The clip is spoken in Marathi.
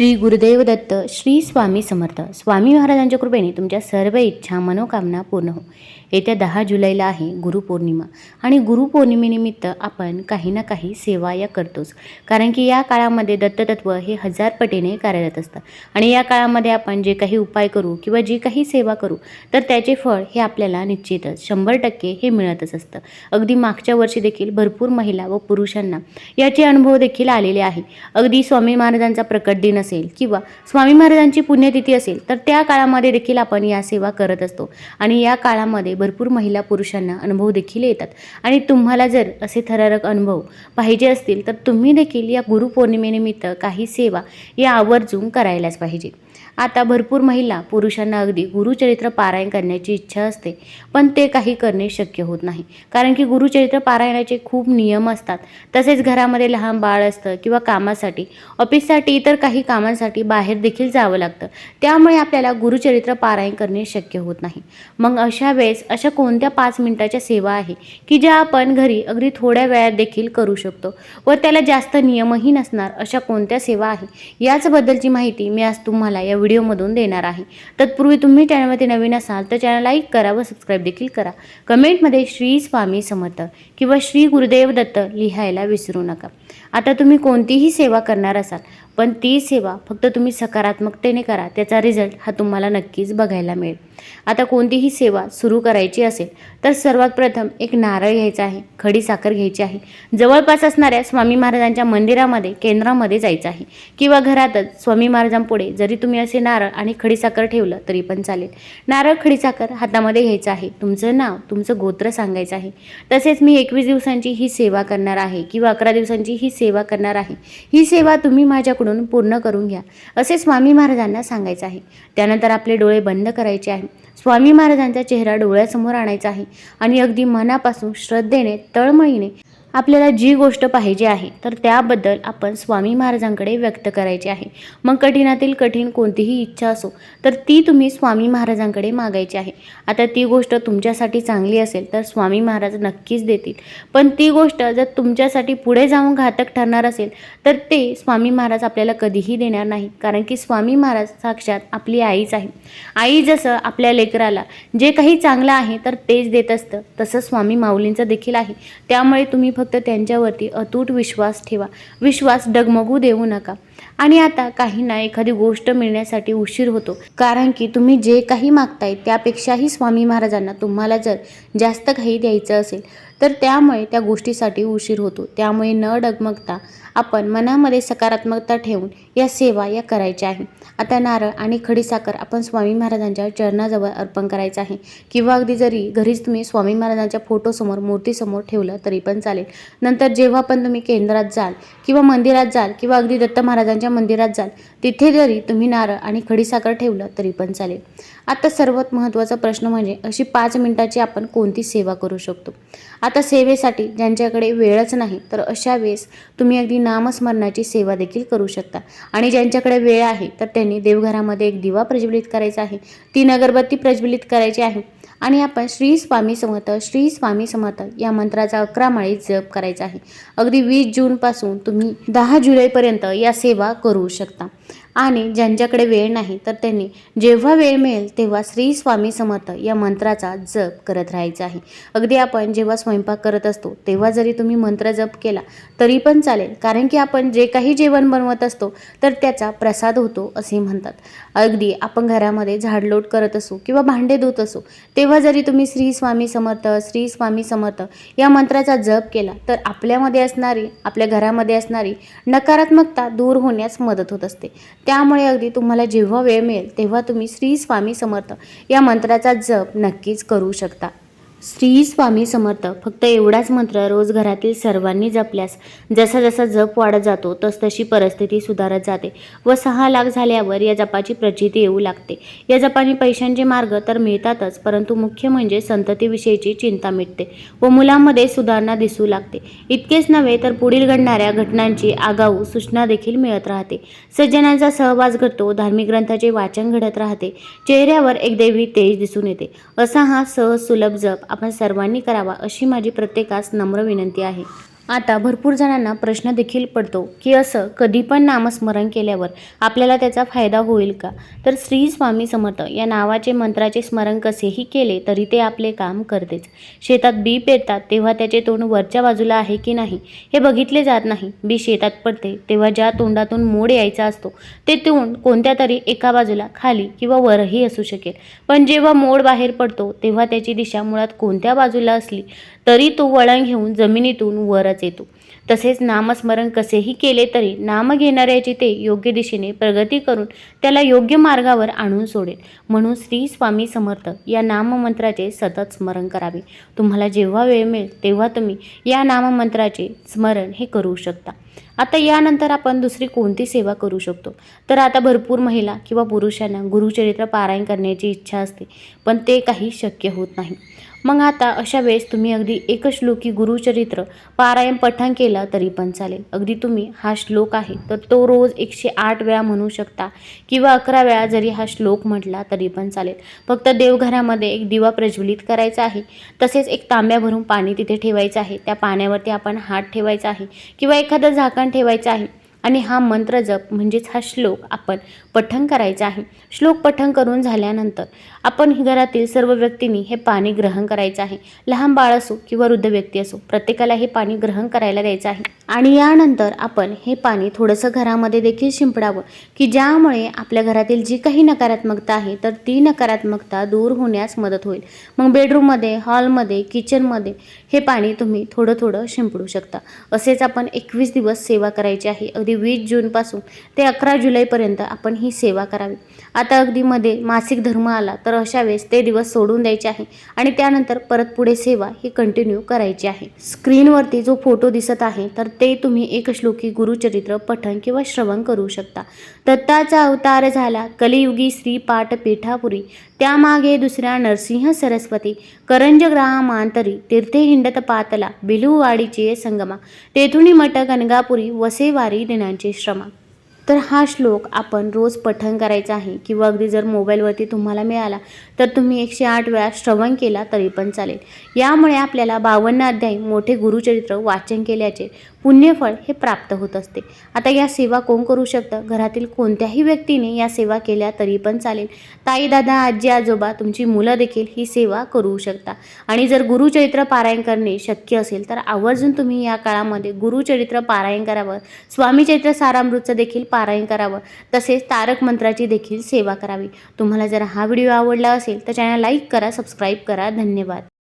श्री गुरुदेव दत्त श्री स्वामी समर्थ. स्वामी महाराजांच्या कृपेने तुमच्या सर्व इच्छा मनोकामना पूर्ण हो. येत्या दहा जुलैला आहे गुरुपौर्णिमा. आणि गुरुपौर्णिमेनिमित्त आपण काही ना काही सेवा या करतोच. कारण की या काळामध्ये दत्ततत्व हे हजार पटीने कार्यरत असतं. आणि या काळामध्ये आपण जे काही उपाय करू किंवा जी काही सेवा करू तर त्याचे फळ हे आपल्याला निश्चितच शंभर टक्के हे मिळतच असतं. अगदी मागच्या वर्षी देखील भरपूर महिला व पुरुषांना याचे अनुभव देखील आलेले आहे. अगदी स्वामी महाराजांचा प्रकट दिन असेल किंवा स्वामी महाराजांची पुण्यतिथी असेल तर त्या काळामध्ये देखील आपण या सेवा करत असतो. आणि या काळामध्ये भरपूर महिला पुरुषांना अनुभव देखील येतात. आणि तुम्हाला जर असे थरारक अनुभव पाहिजे असतील तर तुम्ही देखील या गुरुपौर्णिमेनिमित्त काही सेवा या आवर्जून करायलाच पाहिजे. आता भरपूर महिला पुरुषांना अगदी गुरुचरित्र पारायण करण्याची इच्छा असते पण ते काही करणे शक्य होत नाही. कारण की गुरुचरित्र पारायणाचे खूप नियम असतात. तसेच घरामध्ये लहान बाळ असतं किंवा कामासाठी ऑफिससाठी इतर काही कामांसाठी बाहेर देखील जावं लागतं. त्यामुळे आपल्याला गुरुचरित्र पारायण करणे शक्य होत नाही. मग अशा वेळेस अशा कोणत्या पाच मिनिटाच्या सेवा आहे की ज्या आपण घरी अगदी थोड्या वेळात देखील करू शकतो व त्याला जास्त नियमही नसणार अशा कोणत्या सेवा आहे? याचबद्दलची माहिती मी आज तुम्हाला या व्हिडिओमधून देणार आहे. तत्पूर्वी तुम्ही चॅनलमध्ये नवीन असाल तर चॅनल लाईक करा व सबस्क्राईब देखील करा. कमेंटमध्ये श्री स्वामी समर्थ किंवा श्री गुरुदेव दत्त लिहायला विसरू नका. आता तुम्ही कोणतीही सेवा करणार असाल पण ती सेवा फक्त तुम्ही सकारात्मकतेने करा. त्याचा रिझल्ट हा तुम्हाला नक्कीच बघायला मिळेल. आता कोणतीही सेवा सुरू करायची असेल तर सर्वात प्रथम एक नारळ घ्यायचा आहे खडी साखर घ्यायची आहे. जवळपास असणाऱ्या स्वामी महाराजांच्या मंदिरामध्ये केंद्रामध्ये जायचं आहे. किंवा घरातच स्वामी महाराजांपुढे जरी तुम्ही असे नारळ आणि खडीसाखर ठेवलं तरी पण चालेल. नारळ खडीसाखर हातामध्ये घ्यायचं आहे. तुमचं नाव तुमचं गोत्र सांगायचं आहे. तसेच मी एकवीस दिवसांची ही सेवा करणार आहे किंवा अकरा दिवसांची ही सेवा करणार आहे. ही सेवा तुम्ही माझ्याकडून पूर्ण करून घ्या असे स्वामी महाराजांना सांगायचं आहे. त्यानंतर आपले डोळे बंद करायचे आहे. स्वामी महाराजांचा चेहरा डोळ्यासमोर आणायचा आहे आणि अगदी मनापासून श्रद्धेने तळमळीने आपल्याला जी गोष्ट पाहिजे आहे तर त्याबद्दल आपण स्वामी महाराजांकडे व्यक्त करायची आहे. मग कठीणातील कठीण कोणतीही इच्छा असो तर ती तुम्ही स्वामी महाराजांकडे मागायची आहे. आता ती गोष्ट तुमच्यासाठी चांगली असेल तर स्वामी महाराज नक्कीच देतील. पण ती गोष्ट जर तुमच्यासाठी पुढे जाऊन घातक ठरणार असेल तर ते स्वामी महाराज आपल्याला कधीही देणार नाही कारण की स्वामी महाराज साक्षात आपली आईच आहे. आई जसं आपल्या लेकराला जे काही चांगलं आहे तर तेच देत असतं तसं स्वामी माऊलींचं देखील आहे. त्यामुळे तुम्ही फक्त त्यांच्यावरती अतूट विश्वास ठेवा. विश्वास डगमगू देऊ नका. आणि आता काहींना एखादी गोष्ट मिळण्यासाठी उशीर होतो. कारण की तुम्ही जे काही मागताय त्यापेक्षाही स्वामी महाराजांना तुम्हाला जर जास्त काही द्यायचं असेल तर त्यामुळे त्या गोष्टीसाठी उशीर होतो. त्यामुळे न डगमगता आपण मनामध्ये सकारात्मकता ठेवून या सेवा या करायच्या आहे. आता नारळ आणि खडीसाखर आपण स्वामी महाराजांच्या चरणाजवळ अर्पण करायचं आहे. किंवा अगदी जरी घरीच तुम्ही स्वामी महाराजांच्या फोटोसमोर मूर्तीसमोर ठेवलं तरी पण चालेल. नंतर जेव्हा पण तुम्ही केंद्रात जाल किंवा मंदिरात जाल किंवा अगदी दत्त महाराजांच्या मंदिरात जाल. तिथे जरी तुम्ही नारळ आणि खडीसाखर ठेवलं तरी पण चालेल. आता सर्वात महत्त्वाचा प्रश्न म्हणजे अशी पाच मिनिटाची आपण कोणती सेवा करू शकतो? आता सेवेसाठी ज्यांच्याकडे वेळच नाही तर अशा वेळेस तुम्ही अगदी नामस्मरणाची सेवा देखील करू शकता. आणि ज्यांच्याकडे वेळ आहे तर त्यांनी देवघरामध्ये एक दिवा प्रज्वलित करायचा आहे. तीन अगरबत्ती प्रज्वलित करायची आहे. आणि आपण श्री स्वामी समर्थ श्री स्वामी समर्थ या मंत्राचा अकरा माळी जप करायचा आहे. अगदी वीस जूनपासून तुम्ही दहा जुलैपर्यंत या सेवा करू शकता. आणि ज्यांच्याकडे वेळ नाही तर त्यांनी जेव्हा वेळ मिळेल तेव्हा श्री स्वामी समर्थ या मंत्राचा जप करत राहायचा आहे. अगदी आपण जेव्हा स्वयंपाक करत असतो तेव्हा जरी तुम्ही मंत्र जप केला तरी पण चालेल. कारण की आपण जे काही जेवण बनवत असतो तर त्याचा प्रसाद होतो असे म्हणतात. अगदी आपण घरामध्ये झाडलोट करत असू किंवा भांडे धुत असू तेव्हा जरी तुम्ही श्री स्वामी समर्थ श्री स्वामी समर्थ या मंत्राचा जप केला तर आपल्यामध्ये असणारी आपल्या घरामध्ये असणारी नकारात्मकता दूर होण्यास मदत होत असते. त्यामुळे अगदी तुम्हाला जेव्हा वेळ मिळेल तेव्हा तुम्ही श्री स्वामी समर्थ या मंत्राचा जप नक्कीच करू शकता. श्री स्वामी समर्थ फक्त एवढाच मंत्र रोज घरातील सर्वांनी जपल्यास जसा जसा जप वाढत जातो तसतशी परिस्थिती सुधारत जाते व सहा लाख झाल्यावर या जपाची प्रचिती येऊ लागते. या जपाने पैशांचे मार्ग तर मिळतातच परंतु मुख्य म्हणजे संततीविषयीची चिंता मिटते व मुलांमध्ये सुधारणा दिसू लागते. इतकेच नव्हे तर पुढील घडणाऱ्या घटनांची आगाऊ सूचना देखील मिळत राहते. सज्जनांचा सहवास घडतो धार्मिक ग्रंथाचे वाचन घडत राहते चेहऱ्यावर एक देवी तेज दिसून येते. असा हा सहज सुलभ जप आपण सर्वांनी करावा अशी माझी प्रत्येकास नम्र विनंती आहे. आता भरपूर जणांना प्रश्न देखील पडतो की असं कधी पण नामस्मरण केल्यावर आपल्याला त्याचा फायदा होईल का? तर श्री स्वामी समर्थ या नावाचे मंत्राचे स्मरण कसेही केले तरी ते आपले काम करतेच. शेतात बी पेरतात तेव्हा त्याचे तोंड वरच्या बाजूला आहे की नाही? हे बघितले जात नाही. बी शेतात पडते तेव्हा ज्या तोंडातून मोड यायचा असतो ते तोंड कोणत्या तरी एका बाजूला खाली किंवा वरही असू शकेल. पण जेव्हा मोड बाहेर पडतो तेव्हा त्याची दिशा मुळात कोणत्या बाजूला असली तरी तो वळण घेऊन जमिनीतून वरच येतो. तसेच नामस्मरण कसेही केले तरी नाम घेणाऱ्याची ते योग्य दिशेने प्रगती करून त्याला योग्य मार्गावर आणून सोडेल. म्हणून श्री स्वामी समर्थ या नाममंत्राचे सतत स्मरण करावे. तुम्हाला जेव्हा वेळ मिळेल तेव्हा तुम्ही या नाममंत्राचे स्मरण हे करू शकता. आता यानंतर आपण दुसरी कोणती सेवा करू शकतो? तर आता भरपूर महिला किंवा पुरुषांना गुरुचरित्र पारायण करण्याची इच्छा असते पण ते काही शक्य होत नाही. मग आता अशा वेळेस तुम्ही अगदी एक श्लोकी गुरुचरित्र पारायण पठण केलं तरी पण चालेल. अगदी तुम्ही हा श्लोक आहे तर तो रोज एकशे आठ वेळा म्हणू शकता किंवा अकरा वेळा जरी हा श्लोक म्हटला तरी पण चालेल. फक्त देवघरामध्ये एक दिवा प्रज्वलित करायचा आहे. तसेच एक तांब्या भरून पाणी तिथे ठेवायचं आहे. त्या पाण्यावरती आपण हात ठेवायचा आहे किंवा एखादं झाकण ठेवायचं आहे. आणि हा मंत्र जप म्हणजेच हा श्लोक आपण पठण करायचा आहे. श्लोक पठण करून झाल्यानंतर आपण घरातील सर्व व्यक्तींनी हे पाणी ग्रहण करायचं आहे. लहान बाळ असो किंवा वृद्ध व्यक्ती असो प्रत्येकाला हे पाणी ग्रहण करायला द्यायचं आहे. आणि यानंतर आपण हे पाणी थोडंसं घरामध्ये देखील शिंपडावं की ज्यामुळे आपल्या घरातील जी काही नकारात्मकता आहे तर ती नकारात्मकता दूर होण्यास मदत होईल. मग बेडरूममध्ये हॉलमध्ये किचनमध्ये हे पाणी तुम्ही थोडं थोडं शिंपडू शकता. असेच आपण एकवीस दिवस सेवा करायची आहे. अगदी वीस जूनपासून ते अकरा जुलैपर्यंत आपण ही सेवा करावी. आता अगदी मध्ये मासिक धर्म आला तर अशा वेळेस ते दिवस सोडून द्यायचे आहे आणि त्यानंतर परत पुढे सेवा ही कंटिन्यू करायची आहे. स्क्रीनवरती जो फोटो दिसत आहे तर ते तुम्ही एक श्लोकी गुरुचरित्र पठण किंवा श्रवण करू शकता. दत्ताचा अवतार झाला कलियुगी श्री पाठ पेठापुरी त्यामागे दुसऱ्या नरसिंह सरस्वती करंजग्रहा मांतरी तीर्थे हिंडत पातला बिलुवाडीचे संगमा तेथुनी मठ गणगापुरी वसेवारी दिनांचे श्रमा. तर हा श्लोक आपण रोज पठण करायचा आहे किंवा अगदी जर मोबाईलवरती तुम्हाला मिळाला तर तुम्ही एकशे आठ वेळा श्रवण केला तरी पण चालेल. यामुळे आपल्याला बावन्न अध्यायी मोठे गुरुचरित्र वाचन केल्याचे पुण्यफळ हे प्राप्त होत असते. आता या सेवा कोण करू शकतं? घरातील कोणत्याही व्यक्तीने या सेवा केल्या तरी पण चालेल. ताई दादा आजी आजोबा तुमची मुलं देखील ही सेवा करू शकता. आणि जर गुरुचरित्र पारायण करणे शक्य असेल तर आवर्जून तुम्ही या काळामध्ये गुरुचरित्र पारायण करावं. स्वामी चरित्र सारामृतचं देखील पारायण करावं. तसेच तारक मंत्राची देखील सेवा करावी. तुम्हाला जर हा व्हिडिओ आवडला असेल तर चॅनल लाईक करा सबस्क्राईब करा. धन्यवाद.